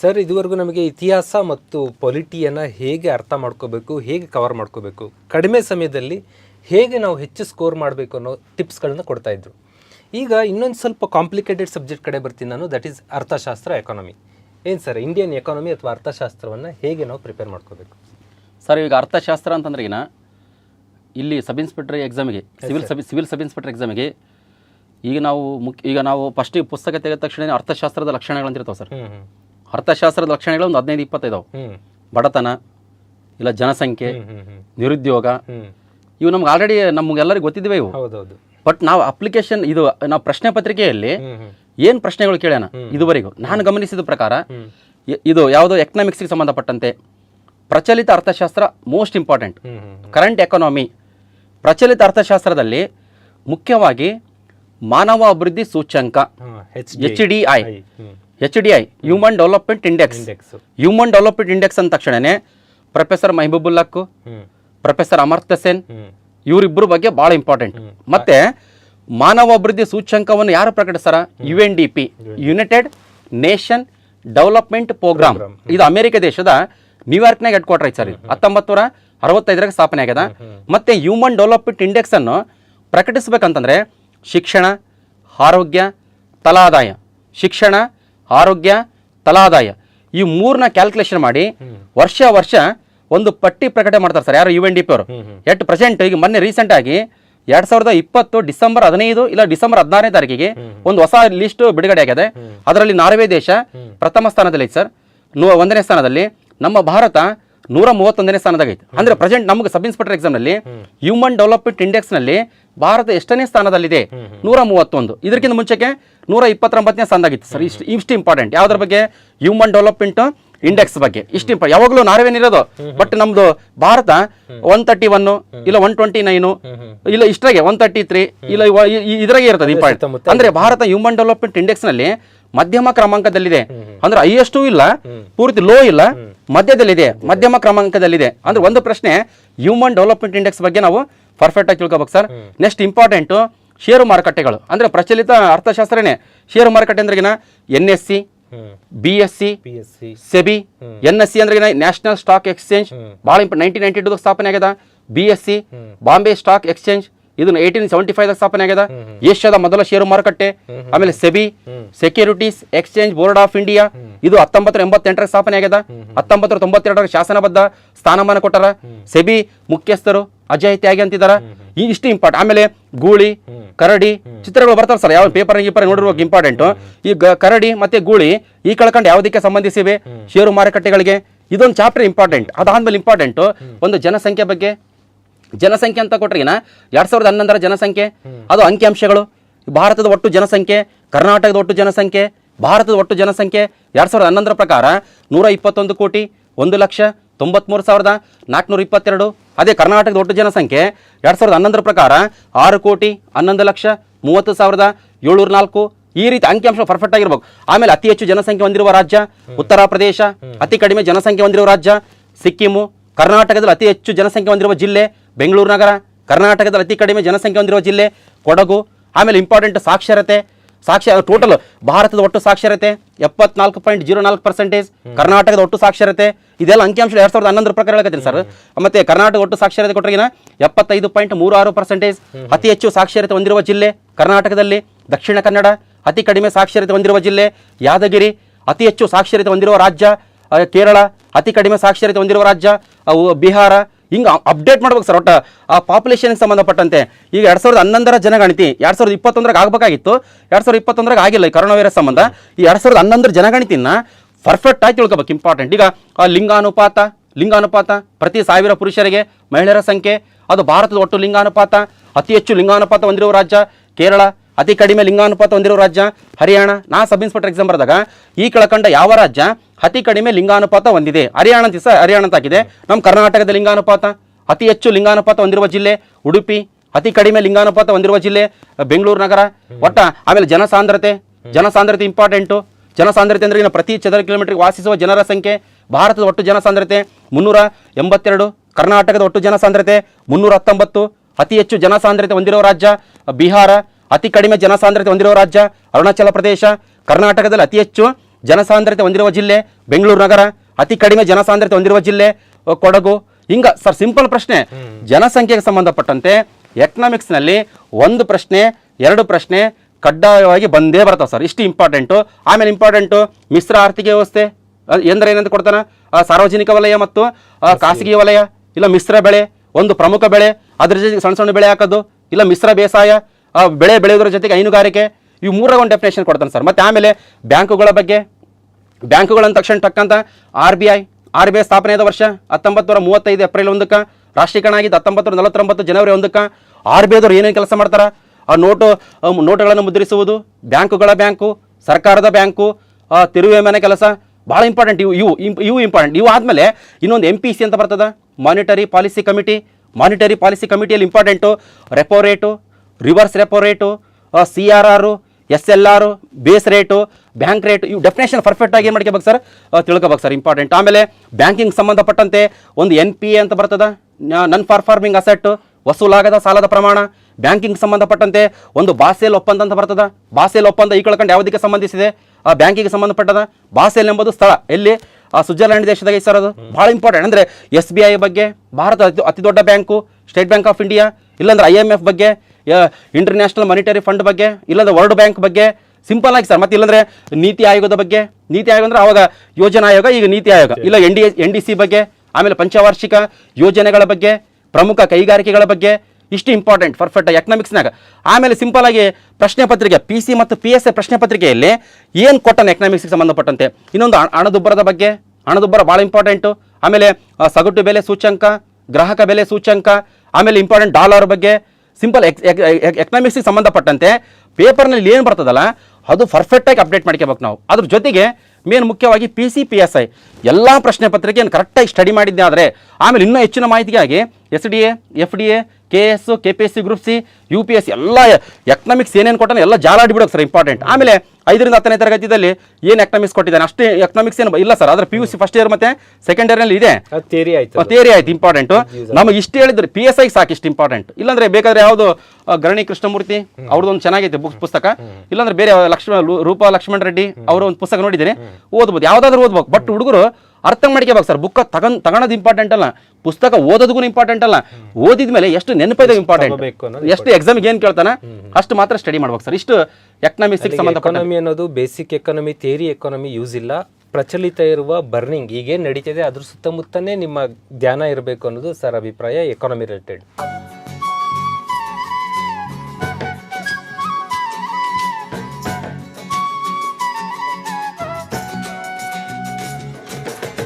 Sir ಇದುವರೆಗೂ ನಮಗೆ ಇತಿಹಾಸ ಮತ್ತು ಪೊಲಿಟಿಯನ್ನು ಹೇಗೆ ಅರ್ಥ ಮಾಡ್ಕೋಬೇಕು ಹೇಗೆ ಕವರ್ ಮಾಡ್ಕೋಬೇಕು ಕಡಿಮೆ ಸಮಯದಲ್ಲಿ ಹೇಗೆ ನಾವು ಹೆಚ್ಚು ಸ್ಕೋರ್ ಮಾಡಬೇಕು ಅನ್ನೋ ಟಿಪ್ಸ್ಗಳನ್ನ ಕೊಡ್ತಾ ಇದ್ರು. ಈಗ ಇನ್ನೊಂದು ಸ್ವಲ್ಪ ಕಾಂಪ್ಲಿಕೇಟೆಡ್ ಸಬ್ಜೆಕ್ಟ್ ಕಡೆ ಬರ್ತೀನಿ ನಾನು ದಟ್ ಈಸ್ ಅರ್ಥಶಾಸ್ತ್ರ ಎಕಾನಮಿ ಏನು ಸರ್ ಇಂಡಿಯನ್ ಎಕಾನಮಿ ಅಥವಾ ಅರ್ಥಶಾಸ್ತ್ರವನ್ನು ಹೇಗೆ ನಾವು ಪ್ರಿಪೇರ್ ಮಾಡ್ಕೋಬೇಕು? ಸರ್ ಈಗ ಅರ್ಥಶಾಸ್ತ್ರ ಅಂತಂದ್ರೆ ಈಗಿನ ಇಲ್ಲಿ sub inspector ಎಕ್ಸಾಮಿಗೆ civil sub civil sub inspector ಎಕ್ಸಾಮಿಗೆ ಈಗ ನಾವು ಮುಖ್ಯ ಈಗ ನಾವು ಫಸ್ಟಿಗೆ ಪುಸ್ತಕ ತೆಗೆದ ತಕ್ಷಣ ಅರ್ಥಶಾಸ್ತ್ರದ ಲಕ್ಷಣಗಳಂತಿರ್ತಾವೆ ಸರ್. ಅರ್ಥಶಾಸ್ತ್ರದ ಲಕ್ಷಣಗಳು ಒಂದು ಹದಿನೈದು ಇಪ್ಪತ್ತೈದು ಹ್ಞೂ ಬಡತನ ಇಲ್ಲ ಜನಸಂಖ್ಯೆ ನಿರುದ್ಯೋಗ ಇವು ನಮ್ಗೆ ಆಲ್ರೆಡಿ ನಮ್ಗೆಲ್ಲರಿಗೂ ಗೊತ್ತಿದ್ವಿ ಇವು. ಬಟ್ ನಾವು ಅಪ್ಲಿಕೇಶನ್ ಇದು ನಾವು ಪ್ರಶ್ನೆ ಪತ್ರಿಕೆಯಲ್ಲಿ ಏನು ಪ್ರಶ್ನೆಗಳು ಕೇಳೋಣ ಇದುವರೆಗೂ? ನಾನು ಗಮನಿಸಿದ ಪ್ರಕಾರ ಇದು ಯಾವುದೋ ಎಕನಾಮಿಕ್ಸ್ಗೆ ಸಂಬಂಧಪಟ್ಟಂತೆ ಪ್ರಚಲಿತ ಅರ್ಥಶಾಸ್ತ್ರ ಮೋಸ್ಟ್ ಇಂಪಾರ್ಟೆಂಟ್ ಕರೆಂಟ್ ಎಕಾನಮಿ ಪ್ರಚಲಿತ ಅರ್ಥಶಾಸ್ತ್ರದಲ್ಲಿ ಮುಖ್ಯವಾಗಿ ಮಾನವ ಅಭಿವೃದ್ಧಿ ಸೂಚ್ಯಂಕ H D I H D I human development index human development index ಅಂದ ತಕ್ಷಣನೇ ಪ್ರೊಫೆಸರ್ ಮಹಬೂಬುಲ್ಲಕ್ಕು ಪ್ರೊಫೆಸರ್ ಅಮರ್ತ್ಯ ಸೇನ್ ಇವರಿಬ್ಬರ ಬಗ್ಗೆ ಭಾಳ ಇಂಪಾರ್ಟೆಂಟ್ ಮತ್ತೆ ಮಾನವ ಅಭಿವೃದ್ಧಿ ಸೂಚ್ಯಂಕವನ್ನು ಯಾರು ಪ್ರಕಟಿಸ್ತಾರ? U N D P United Nation Development Programme ಇದು ಅಮೆರಿಕ ದೇಶದ ನ್ಯೂಯಾರ್ಕ್ನಾಗ ಹೆಡ್ ಕ್ವಾರ್ಟರ್ ಐತೆ ಸರ್ ಇದು. ಹತ್ತೊಂಬತ್ತು ನೂರ ಅರವತ್ತೈದರಾಗ ಸ್ಥಾಪನೆ ಆಗ್ಯದ. ಮತ್ತೆ ಹ್ಯೂಮನ್ ಡೆವಲಪ್ಮೆಂಟ್ ಇಂಡೆಕ್ಸ್ ಅನ್ನು ಪ್ರಕಟಿಸಬೇಕಂತಂದ್ರೆ ಶಿಕ್ಷಣ ಆರೋಗ್ಯ ತಲಾದಾಯ. ಶಿಕ್ಷಣ ಆರೋಗ್ಯ ತಲಾದಾಯ. ಈ ಮೂರನ್ನ ಕ್ಯಾಲ್ಕುಲೇಷನ್ ಮಾಡಿ ವರ್ಷ ವರ್ಷ ಒಂದು ಪಟ್ಟಿ ಪ್ರಕಟಣೆ ಮಾಡ್ತಾರೆ ಸರ್. ಯಾರು ಯು ಎನ್ ಡಿ ಪಿ ಅವರು ಎಟ್ ಪ್ರೆಸೆಂಟ್ ಈಗ ಮೊನ್ನೆ ರೀಸೆಂಟ್ ಆಗಿ ಎರಡ್ ಸಾವಿರದ ಇಪ್ಪತ್ತು ಡಿಸೆಂಬರ್ ಹದಿನೈದು ಇಲ್ಲ ಡಿಸೆಂಬರ್ ಹದಿನಾರನೇ ತಾರೀಕಿಗೆ ಒಂದು ಹೊಸ ಲಿಸ್ಟ್ ಬಿಡುಗಡೆ ಆಗಿದೆ. ಅದರಲ್ಲಿ ನಾರ್ವೆ ದೇಶ ಪ್ರಥಮ ಸ್ಥಾನದಲ್ಲಿ ಸರ್. ನೂ ಒಂದನೇ ಸ್ಥಾನದಲ್ಲಿ ನಮ್ಮ ಭಾರತ ನೂರ ಮೂವತ್ತೊಂದನೇ ಸ್ಥಾನದಾಗೈತೆ ಅಂದ್ರೆ ಪ್ರೆಸೆಂಟ್ ನಮಗೆ ಸಬ್ ಇನ್ಸ್ಪೆಕ್ಟರ್ ಎಕ್ಸಾಮ್ನಲ್ಲಿ ಹ್ಯೂಮನ್ ಡೆವಲಪ್ಮೆಂಟ್ ಇಂಡೆಕ್ಸ್ನಲ್ಲಿ ಭಾರತ ಎಷ್ಟನೇ ಸ್ಥಾನದಲ್ಲಿದೆ? ನೂರ ಮೂವತ್ತೊಂದು ಇದಕ್ಕಿಂತ ಮುಂಚೆಗೆ ನೂರ ಇಪ್ಪತ್ತೊಂಬತ್ತನೇ ಸ್ಥಾನದಾಗಿತ್ತು ಸರ್ ಇಷ್ಟು ಇಷ್ಟು ಇಂಪಾರ್ಟೆಂಟ್ ಯಾವ್ದ್ರ ಬಗ್ಗೆ? ಹ್ಯೂಮನ್ ಡೆವಲಪ್ಮೆಂಟ್ ಇಂಡೆಕ್ಸ್ ಬಗ್ಗೆ. ಇಷ್ಟು ಇಂಪಾರ್ಟೆಂಟ್ ಯಾವಾಗಲೂ ನಾರ್ವೇನ್ ಇರೋದು ಬಟ್ ನಮ್ದು ಭಾರತ ಒನ್ ತರ್ಟಿ ಒನ್ ಇಲ್ಲ ಒನ್ ಟ್ವೆಂಟಿ ನೈನು ಇಲ್ಲ ಇಷ್ಟ್ರಾಗೆ ಒನ್ ತರ್ಟಿ ತ್ರೀ ಇಲ್ಲ ಇದ್ರಾಗೆ ಇರ್ತದೆ ಇಂಪಾರ್ಟೆಂಟ್ ಅಂದ್ರೆ ಭಾರತ ಹ್ಯೂಮನ್ ಡೆವಲಪ್ಮೆಂಟ್ ಇಂಡೆಕ್ಸ್ನಲ್ಲಿ ಮಧ್ಯಮ ಕ್ರಮಾಂಕದಲ್ಲಿದೆ. ಅಂದ್ರೆ ಹೈಯೆಸ್ಟು ಇಲ್ಲ ಪೂರ್ತಿ ಲೋ ಇಲ್ಲ. ಮಧ್ಯದಲ್ಲಿದೆ ಮಧ್ಯಮ ಕ್ರಮಾಂಕದಲ್ಲಿದೆ. ಅಂದ್ರೆ ಒಂದು ಪ್ರಶ್ನೆ ಹ್ಯೂಮನ್ ಡೆವಲಪ್ಮೆಂಟ್ ಇಂಡೆಕ್ಸ್ ಬಗ್ಗೆ ನಾವು ಪರ್ಫೆಕ್ಟ್ ಆಗಿ ತಿಳ್ಕೋಬೇಕು ಸರ್ ನೆಕ್ಸ್ಟ್ ಇಂಪಾರ್ಟೆಂಟ್ ಷೇರು ಮಾರುಕಟ್ಟೆಗಳು. ಅಂದ್ರೆ ಪ್ರಚಲಿತ ಅರ್ಥಶಾಸ್ತ್ರನೇ ಷೇರು ಮಾರುಕಟ್ಟೆ ಅಂದ್ರೆ N S C B S C SEBI N S C ಅಂದ್ರೆ ನ್ಯಾಷನಲ್ ಸ್ಟಾಕ್ ಎಕ್ಸ್ಚೇಂಜ್ ಬಹಳ ಇಂಪ ನೈನ್ಟೀನ್ ನೈನ್ಟಿ ಟು ಸ್ಥಾಪನೆ ಆಗ್ಯದ. B S C Bombay Stock Exchange ಇದು ಏಯ್ಟೀನ್ ಸೆವೆಂಟಿ ಫೈವ್ ಸ್ಥಾಪನೆ ಆಗಿದೆ ಏಷ್ಯಾದ ಮೊದಲ ಷೇರು ಮಾರುಕಟ್ಟೆ ಆಮೇಲೆ SEBI Securities Exchange Board of India ಇದು ಹತ್ತೊಂಬತ್ತರ ಎಂಬತ್ತೆಂಟರ ಸ್ಥಾಪನೆ ಆಗ್ಯದ. ಹತ್ತೊಂಬತ್ತರ ತೊಂಬತ್ತೆರಡರ ಶಾಸನಬದ್ಧ ಸ್ಥಾನಮಾನ ಕೊಟ್ಟಾರ. ಸೆಬಿ ಮುಖ್ಯಸ್ಥರು ಅಜಯ್ ತ್ಯಾಗಿ ಅಂತಿದ್ದಾರೆ ಈ ಇಷ್ಟು ಇಂಪಾರ್ಟ್ ಆಮೇಲೆ ಗೂಳಿ ಕರಡಿ ಚಿತ್ರಗಳು ಬರ್ತಾರೆ ಸರ್. ಯಾವ ಪೇಪರ್ ಗೀಪರ್ ನೋಡಿರುವ ಇಂಪಾರ್ಟೆಂಟ್ ಈ ಕರಡಿ ಮತ್ತೆ ಗೂಳಿ ಈ ಕಳ್ಕೊಂಡು ಯಾವುದಕ್ಕೆ ಸಂಬಂಧಿಸಿವೆ? ಷೇರು ಮಾರುಕಟ್ಟೆಗಳಿಗೆ. ಇದೊಂದು ಚಾಪ್ಟರ್ ಇಂಪಾರ್ಟೆಂಟ್ ಅದಾದ್ಮೇಲೆ ಇಂಪಾರ್ಟೆಂಟ್ ಒಂದು ಜನಸಂಖ್ಯೆ ಬಗ್ಗೆ ಜನಸಂಖ್ಯೆ ಅಂತ ಕೊಟ್ರಿಗಿನ ಎರಡ್ ಸಾವಿರದ ಹನ್ನೊಂದರ ಜನಸಂಖ್ಯೆ. ಅದು ಅಂಕಿಅಂಶಗಳು. ಭಾರತದ ಒಟ್ಟು ಜನಸಂಖ್ಯೆ ಕರ್ನಾಟಕದ ಒಟ್ಟು ಜನಸಂಖ್ಯೆ ಭಾರತದ ಒಟ್ಟು ಜನಸಂಖ್ಯೆ ಎರಡ್ ಸಾವಿರದ ಹನ್ನೊಂದರ ಪ್ರಕಾರ ನೂರ ಇಪ್ಪತ್ತೊಂದು ಕೋಟಿ ಒಂದು ಲಕ್ಷ ತೊಂಬತ್ಮೂರು ಸಾವಿರದ ನಾಲ್ಕುನೂರ ಇಪ್ಪತ್ತೆರಡು. ಅದೇ ಕರ್ನಾಟಕದ ಒಟ್ಟು ಜನಸಂಖ್ಯೆ ಎರಡ್ ಸಾವಿರದ ಹನ್ನೊಂದರ ಪ್ರಕಾರ ಆರು ಕೋಟಿ ಹನ್ನೊಂದು ಲಕ್ಷ ಮೂವತ್ತು ಸಾವಿರದ ಏಳ್ನೂರ ನಾಲ್ಕು. ಈ ರೀತಿ ಅಂಕಿಅಂಶ ಪರ್ಫೆಕ್ಟ್ ಆಗಿರ್ಬೇಕು. ಆಮೇಲೆ ಅತಿ ಹೆಚ್ಚು ಜನಸಂಖ್ಯೆ ಹೊಂದಿರುವ ರಾಜ್ಯ ಉತ್ತರ ಪ್ರದೇಶ ಅತಿ ಕಡಿಮೆ ಜನಸಂಖ್ಯೆ ಹೊಂದಿರುವ ರಾಜ್ಯ ಸಿಕ್ಕಿಮು ಕರ್ನಾಟಕದಲ್ಲಿ ಅತಿ ಹೆಚ್ಚು ಜನಸಂಖ್ಯೆ ಹೊಂದಿರುವ ಜಿಲ್ಲೆ ಬೆಂಗಳೂರು ನಗರ. ಕರ್ನಾಟಕದಲ್ಲಿ ಅತಿ ಕಡಿಮೆ ಜನಸಂಖ್ಯೆ ಹೊಂದಿರುವ ಜಿಲ್ಲೆ ಕೊಡಗು. ಆಮೇಲೆ ಇಂಪಾರ್ಟೆಂಟ್ ಸಾಕ್ಷರತೆ. ಸಾಕ್ಷರ ಟೋಟಲ್ ಭಾರತದ ಒಟ್ಟು ಸಾಕ್ಷರತೆ ಎಪ್ಪತ್ನಾಲ್ಕು ಪಾಯಿಂಟ್ ಜೀರೋ ನಾಲ್ಕು ಪರ್ಸೆಂಟೇಜ್ ಕರ್ನಾಟಕದ ಒಟ್ಟು ಸಾಕ್ಷರತೆ. ಇದೆಲ್ಲ ಅಂಕಿಅಂಶ ಎರಡು ಸಾವಿರದ ಹನ್ನೊಂದು ಪ್ರಕಾರ ಹೇಳಕತ್ತೀನಿ ಸರ್. ಮತ್ತೆ ಕರ್ನಾಟಕ ಒಟ್ಟು ಸಾಕ್ಷರತೆ ಕೊಟ್ಟರೆಗಿನ ಎಪ್ಪತ್ತೈದು ಪಾಯಿಂಟ್ ಮೂರು ಆರು ಪರ್ಸೆಂಟೇಜ್ ಅತಿ ಹೆಚ್ಚು ಸಾಕ್ಷರತೆ ಹೊಂದಿರುವ ಜಿಲ್ಲೆ ಕರ್ನಾಟಕದಲ್ಲಿ. ದಕ್ಷಿಣ ಕನ್ನಡ ಅತಿ ಕಡಿಮೆ ಸಾಕ್ಷರತೆ ಹೊಂದಿರುವ ಜಿಲ್ಲೆ ಯಾದಗಿರಿ. ಅತಿ ಹೆಚ್ಚು ಸಾಕ್ಷರತೆ ಹೊಂದಿರುವ ರಾಜ್ಯ ಕೇರಳ ಅತಿ ಕಡಿಮೆ ಸಾಕ್ಷರತೆ ಹೊಂದಿರುವ ರಾಜ್ಯ, ಅವು ಬಿಹಾರ, ಹಿಂಗೆ ಅಪ್ಡೇಟ್ ಮಾಡ್ಬೇಕು ಸರ್ ಒಟ್ಟು ಆ ಪಾಪ್ಯುಲೇಷನ್ಗೆ ಸಂಬಂಧಪಟ್ಟಂತೆ ಈಗ ಎರಡು ಸಾವಿರದ ಹನ್ನೊಂದರ ಜನಗಣತಿ, ಎರಡು ಸಾವಿರದ ಇಪ್ಪತ್ತೊಂದರಾಗ ಆಗಬೇಕಾಗಿತ್ತು. ಎರಡು ಸಾವಿರದ ಇಪ್ಪತ್ತೊಂದರಾಗ ಆಗಿಲ್ಲ ಈ ಕರೋನಾ ವೈರಸ್ ಸಂಬಂಧ. ಈ ಎರಡು ಸಾವಿರದ ಹನ್ನೊಂದರ ಜನಗಣತಿನ ಪರ್ಫೆಕ್ಟ್ ಆಗಿ ತಿಳ್ಕೊಬೇಕು ಇಂಪಾರ್ಟೆಂಟ್ ಈಗ ಆ ಲಿಂಗಾನುಪಾತ ಲಿಂಗಾನುಪಾತ, ಪ್ರತಿ ಸಾವಿರ ಪುರುಷರಿಗೆ ಮಹಿಳೆಯರ ಸಂಖ್ಯೆ, ಅದು ಭಾರತದ ಒಟ್ಟು ಲಿಂಗಾನುಪಾತ, ಅತಿ ಹೆಚ್ಚು ಲಿಂಗಾನುಪಾತ ಹೊಂದಿರುವ ರಾಜ್ಯ, ಕೇರಳ, ಅತಿ ಕಡಿಮೆ ಲಿಂಗಾನುಪಾತ ಹೊಂದಿರುವ ರಾಜ್ಯ, ಹರಿಯಾಣ. ನಾ ಸಬ್ ಇನ್ಸ್ಪೆಕ್ಟರ್ ಎಕ್ಸಾಮ್ ಬರೆದಾಗ ಈ ಕೆಳಕಂಡ ಯಾವ ರಾಜ್ಯ ಅತಿ ಕಡಿಮೆ ಲಿಂಗಾನುಪಾತ ಹೊಂದಿದೆ. ಹರಿಯಾಣ ದಿವಸ ಹರಿಯಾಣ ಅಂತ ನಮ್ಮ ಕರ್ನಾಟಕದ ಲಿಂಗಾನುಪಾತ ಅತಿ ಹೆಚ್ಚು ಲಿಂಗಾನುಪಾತ ಹೊಂದಿರುವ ಜಿಲ್ಲೆ ಉಡುಪಿ, ಅತಿ ಕಡಿಮೆ ಲಿಂಗಾನುಪಾತ ಹೊಂದಿರುವ ಜಿಲ್ಲೆ ಬೆಂಗಳೂರು ನಗರ. ಒಟ್ಟ ಆಮೇಲೆ ಜನಸಾಂದ್ರತೆ ಜನಸಾಂದ್ರತೆ ಇಂಪಾರ್ಟೆಂಟು ಜನಸಾಂದ್ರತೆ ಅಂದ್ರೆ ಇನ್ನು ಪ್ರತಿ ಚದರ ಕಿಲೋಮೀಟರ್ಗೆ ವಾಸಿಸುವ ಜನರ ಸಂಖ್ಯೆ. ಭಾರತದ ಒಟ್ಟು ಜನಸಾಂದ್ರತೆ ಮುನ್ನೂರ ಎಂಬತ್ತೆರಡು, ಕರ್ನಾಟಕದ ಒಟ್ಟು ಜನಸಾಂದ್ರತೆ ಮುನ್ನೂರ ಹತ್ತೊಂಬತ್ತು. ಅತಿ ಹೆಚ್ಚು ಜನಸಾಂದ್ರತೆ ಹೊಂದಿರುವ ರಾಜ್ಯ ಬಿಹಾರ, ಅತಿ ಕಡಿಮೆ ಜನಸಾಂದ್ರತೆ ಹೊಂದಿರುವ ರಾಜ್ಯ ಅರುಣಾಚಲ ಪ್ರದೇಶ, ಕರ್ನಾಟಕದಲ್ಲಿ ಅತಿ ಹೆಚ್ಚು ಜನಸಾಂದ್ರತೆ ಹೊಂದಿರುವ ಜಿಲ್ಲೆ ಬೆಂಗಳೂರು ನಗರ ಅತಿ ಕಡಿಮೆ ಜನಸಾಂದ್ರತೆ ಹೊಂದಿರುವ ಜಿಲ್ಲೆ ಕೊಡಗು. ಹಿಂಗ ಸರ್ ಸಿಂಪಲ್ ಪ್ರಶ್ನೆ. ಜನಸಂಖ್ಯೆಗೆ ಸಂಬಂಧಪಟ್ಟಂತೆ ಎಕನಾಮಿಕ್ಸ್ನಲ್ಲಿ ಒಂದು ಪ್ರಶ್ನೆ ಎರಡು ಪ್ರಶ್ನೆ ಕಡ್ಡಾಯವಾಗಿ ಬಂದೇ ಬರ್ತಾವೆ ಸರ್. ಇಷ್ಟು ಇಂಪಾರ್ಟೆಂಟು. ಆಮೇಲೆ ಇಂಪಾರ್ಟೆಂಟು ಮಿಶ್ರ ಆರ್ಥಿಕ ವ್ಯವಸ್ಥೆ ಎಂದ್ರೆ ಏನಂತ ಕೊಡ್ತಾನ? ಸಾರ್ವಜನಿಕ ವಲಯ ಮತ್ತು ಖಾಸಗಿ ವಲಯ ಇಲ್ಲ ಮಿಶ್ರ ಬೆಳೆ ಒಂದು ಪ್ರಮುಖ ಬೆಳೆ ಅದ್ರ ಜೊತೆಗೆ ಸಣ್ಣ ಸಣ್ಣ ಬೆಳೆ ಹಾಕೋದು ಇಲ್ಲ ಮಿಶ್ರ ಬೇಸಾಯ ಬೆಳೆ ಬೆಳೆಯೋದ್ರ ಜೊತೆಗೆ ಹೈನುಗಾರಿಕೆ ಇವು ಮೂರ ಒಂದು ಡೆಫಿನೇಷನ್ ಕೊಡ್ತಾನೆ ಸರ್ ಮತ್ತು ಆಮೇಲೆ ಬ್ಯಾಂಕುಗಳ ಬಗ್ಗೆ, ಬ್ಯಾಂಕುಗಳನ್ನು ತಕ್ಷಣ ಟಕ್ಕಂತ R B I R B I ಸ್ಥಾಪನೆಯಾದ ವರ್ಷ ಹತ್ತೊಂಬತ್ತು ನೂರ ಮೂವತ್ತೈದು ಏಪ್ರಿಲ್ ಒಂದಕ್ಕೆ, ರಾಷ್ಟ್ರೀಕರಣ ಆಗಿದ್ದು ಹತ್ತೊಂಬತ್ತು ನೂರ ನಲವತ್ತೊಂಬತ್ತು ಜನವರಿ ಒಂದಕ್ಕೆ ಆರ್ ಬಿ ಐದವ್ರು ಏನೇನು ಕೆಲಸ ಮಾಡ್ತಾರೆ? ಆ ನೋಟು ನೋಟುಗಳನ್ನು ಮುದ್ರಿಸುವುದು, ಬ್ಯಾಂಕುಗಳ ಬ್ಯಾಂಕು, ಸರ್ಕಾರದ ಬ್ಯಾಂಕು ತಿರುವೆ ಮನೆ ಕೆಲಸ, ಭಾಳ ಇಂಪಾರ್ಟೆಂಟ್ ಇವು ಇವು ಇವು ಇಂಪಾರ್ಟೆಂಟ್ ಇವು ಆದಮೇಲೆ ಇನ್ನೊಂದು ಎಂ ಪಿ ಸಿ ಅಂತ ಬರ್ತದೆ monetary policy committee monetary policy ಕಮಿಟಿಯಲ್ಲಿ important repo rate reverse repo rate C R R S L R, base rate, bank rate, ಇವು ಡೆಫಿನೇಷನ್ ಪರ್ಫೆಕ್ಟ್ ಆಗಿ ಏನು ಮಾಡ್ಕೋಬೇಕು ಸರ್ ತಿಳ್ಕೊಬೇಕು ಸರ್ ಇಂಪಾರ್ಟೆಂಟ್ ಆಮೇಲೆ ಬ್ಯಾಂಕಿಂಗ್ ಸಂಬಂಧಪಟ್ಟಂತೆ ಒಂದು ಎನ್ ಪಿ ಎ ಅಂತ ಬರ್ತದೆ ನನ್ ಪರ್ಫಾರ್ಮಿಂಗ್ ಅಸೆಟ್ ವಸೂಲಾಗದ ಸಾಲದ ಪ್ರಮಾಣ ಬ್ಯಾಂಕಿಂಗ್ ಸಂಬಂಧಪಟ್ಟಂತೆ ಒಂದು ಬಾಸೆಲ್ ಒಪ್ಪಂದ ಅಂತ ಬರ್ತದೆ, ಬಾಸೆಲ್ ಒಪ್ಪಂದ ಈ ಕಳ್ಕೊಂಡು ಯಾವುದಕ್ಕೆ ಸಂಬಂಧಿಸಿದೆ? ಆ ಬ್ಯಾಂಕಿಗೆ ಸಂಬಂಧಪಟ್ಟದ, ಬಾಸೆಲ್ ಎಂಬುದು ಸ್ಥಳ, ಎಲ್ಲಿ? ಆ ಸ್ವಿಟ್ಜರ್ಲ್ಯಾಂಡ್ ದೇಶದಾಗ ಸರ್ ಅದು. ಭಾಳ ಇಂಪಾರ್ಟೆಂಟ್ ಅಂದರೆ ಎಸ್ ಬಿ ಐ ಬಗ್ಗೆ ಭಾರತ ಅತಿ ದೊಡ್ಡ bank, State Bank of India, ಇಲ್ಲಾಂದ್ರೆ ಐ ಎಂ ಎಫ್ ಬಗ್ಗೆ ಇಂಟರ್ನ್ಯಾಷನಲ್ ಮಾನಿಟರಿ ಫಂಡ್ ಬಗ್ಗೆ ಇಲ್ಲಾಂದ್ರೆ ವರ್ಲ್ಡ್ ಬ್ಯಾಂಕ್ ಬಗ್ಗೆ ಸಿಂಪಲ್ ಆಗಿ ಸರ್ ಮತ್ತೆ ಇಲ್ಲಾಂದ್ರೆ ನೀತಿ ಆಯೋಗದ ಬಗ್ಗೆ. ನೀತಿ ಆಯೋಗ ಅಂದ್ರೆ ಅವಾಗ ಯೋಜನಾ ಆಯೋಗ ಈಗ ನೀತಿ ಆಯೋಗ. ಇಲ್ಲ N D N D C ಬಗ್ಗೆ ಆಮೇಲೆ ಪಂಚವಾರ್ಷಿಕ ಯೋಜನೆಗಳ ಬಗ್ಗೆ ಪ್ರಮುಖ ಕೈಗಾರಿಕೆಗಳ ಬಗ್ಗೆ ಇಷ್ಟು ಇಂಪಾರ್ಟೆಂಟ್ ಪರ್ಫೆಕ್ಟ್ ಎಕನಾಮಿಕ್ಸ್ನಾಗ ಆಮೇಲೆ ಸಿಂಪಲ್ ಆಗಿ ಪ್ರಶ್ನೆ ಪತ್ರಿಕೆ ಪಿ ಸಿ ಮತ್ತು ಪಿ ಎಸ್ ಎ ಪ್ರಶ್ನೆ ಪತ್ರಿಕೆಯಲ್ಲಿ ಏನು ಕೊಟ್ಟನ ಎಕನಾಮಿಕ್ಸ್ಗೆ ಸಂಬಂಧಪಟ್ಟಂತೆ? ಇನ್ನೊಂದು ಹಣದುಬ್ಬರದ ಬಗ್ಗೆ ಹಣದುಬ್ಬರ ಭಾಳ ಇಂಪಾರ್ಟೆಂಟು ಆಮೇಲೆ ಸಗಟು ಬೆಲೆ ಸೂಚ್ಯಂಕ ಗ್ರಾಹಕ ಬೆಲೆ ಸೂಚ್ಯಂಕ ಆಮೇಲೆ ಇಂಪಾರ್ಟೆಂಟ್ ಡಾಲರ್ ಬಗ್ಗೆ ಸಿಂಪಲ್ ಎಕನಾಮಿಕ್ಸ್ಗೆ ಸಂಬಂಧಪಟ್ಟಂತೆ ಪೇಪರ್ನಲ್ಲಿ ಏನು ಬರ್ತದಲ್ಲ, ಅದು ಪರ್ಫೆಕ್ಟಾಗಿ ಅಪ್ಡೇಟ್ ಮಾಡ್ಕೋಬೇಕು ನಾವು. ಅದ್ರ ಜೊತೆಗೆ ಮೇನ್ ಮುಖ್ಯವಾಗಿ P C P S I ಎಲ್ಲ ಪ್ರಶ್ನೆ ಪತ್ರಿಕೆಯನ್ನು ಕರೆಕ್ಟಾಗಿ ಸ್ಟಡಿ ಮಾಡಿದ್ದೆ ಆದರೆ, ಆಮೇಲೆ ಇನ್ನೂ ಹೆಚ್ಚಿನ ಮಾಹಿತಿಗಾಗಿ S D A F D A K S K P S C group C U P S ಎಲ್ಲ ಎಕನಾಮಿಕ್ಸ್ ಏನೇನು ಕೊಟ್ಟಾನೆ ಎಲ್ಲ ಜಾಲಾಡಿ ಬಿಡೋಕೆ ಸರ್ ಇಂಪಾರ್ಟೆಂಟ್ ಆಮೇಲೆ ಐದರಿಂದ ಹತ್ತನೇ ತರಗತಿಯಲ್ಲಿ ಏನು ಎಕನಾಮಿಕ್ಸ್ ಕೊಟ್ಟಿದ್ದಾನೆ? ಅಷ್ಟೇ ಎಕನಾಮಿಕ್ಸ್ ಏನು ಇಲ್ಲ ಸರ್. ಆದರೆ P U C first year ಮತ್ತೆ ಸೆಕೆಂಡ್ ಇಯರ್ನಲ್ಲಿ ಇದೆ. ಥಿಯರಿ ಆಯ್ತು ಥಿಯರಿ ಆಯ್ತು ಇಂಪಾರ್ಟೆಂಟು ನಮಗೆ ಇಷ್ಟು ಹೇಳಿದ್ರೆ ಪಿ ಎಸ್ ಐ ಸಾಕಿಷ್ಟು ಇಂಪಾರ್ಟೆಂಟ್ ಇಲ್ಲಾಂದ್ರೆ ಬೇಕಾದ್ರೆ ಯಾವುದು ಗರಣಿ ಕೃಷ್ಣಮೂರ್ತಿ ಅವ್ರದ್ದೊಂದು ಚೆನ್ನಾಗೈತೆ ಬುಕ್ ಪುಸ್ತಕ. ಇಲ್ಲಾಂದ್ರೆ ಬೇರೆ ಲಕ್ಷ್ಮಣ ರೂಪಾ ಲಕ್ಷ್ಮಣ ರೆಡ್ಡಿ ಅವರ ಒಂದು ಪುಸ್ತಕ ನೋಡಿದ್ದೀನಿ ಓದ್ಬೋದು. ಯಾವ್ದಾದ್ರು ಓದ್ಬೇಕು ಬಟ್ ಹುಡುಗರು ಅರ್ಥ ಮಾಡ್ಕೋಬೇಕು ಸರ್. ಬುಕ್ ತಗೊಂಡ್ ತಗೊಳೋದು ಇಂಪಾರ್ಟೆಂಟ್ ಅಲ್ಲ. ಪುಸ್ತಕ ಓದೋದಕ್ಕೂ ಇಂಪಾರ್ಟೆಂಟ್ ಅಲ್ಲ. ಓದಿದ ಮೇಲೆ ಎಷ್ಟು ನೆನಪಿದ ಇಂಪಾರ್ಟೆಂಟ್ ಎಷ್ಟು ಎಕ್ಸಾಮ್ಗೆ ಏನು ಕೇಳ್ತಾನೆ? ಅಷ್ಟು ಮಾತ್ರ ಸ್ಟಡಿ ಮಾಡ್ಬೇಕು ಸರ್. ಇಷ್ಟು ಎಕನಾಮಿಕ್ಸ್ ಸಂಬಂಧ ಎಕಾನಮಿ ಅನ್ನೋದು basic economy theory economy use ಇಲ್ಲ. ಪ್ರಚಲಿತ ಇರುವ ಬರ್ನಿಂಗ್ ಈಗೇನು ನಡೀತಿದೆ ಅದ್ರ ಸುತ್ತಮುತ್ತನೇ ನಿಮ್ಮ ಧ್ಯಾನ ಇರಬೇಕು ಅನ್ನೋದು ಸರ್ ಅಭಿಪ್ರಾಯ ಎಕಾನಮಿ ರಿಲೇಟೆಡ್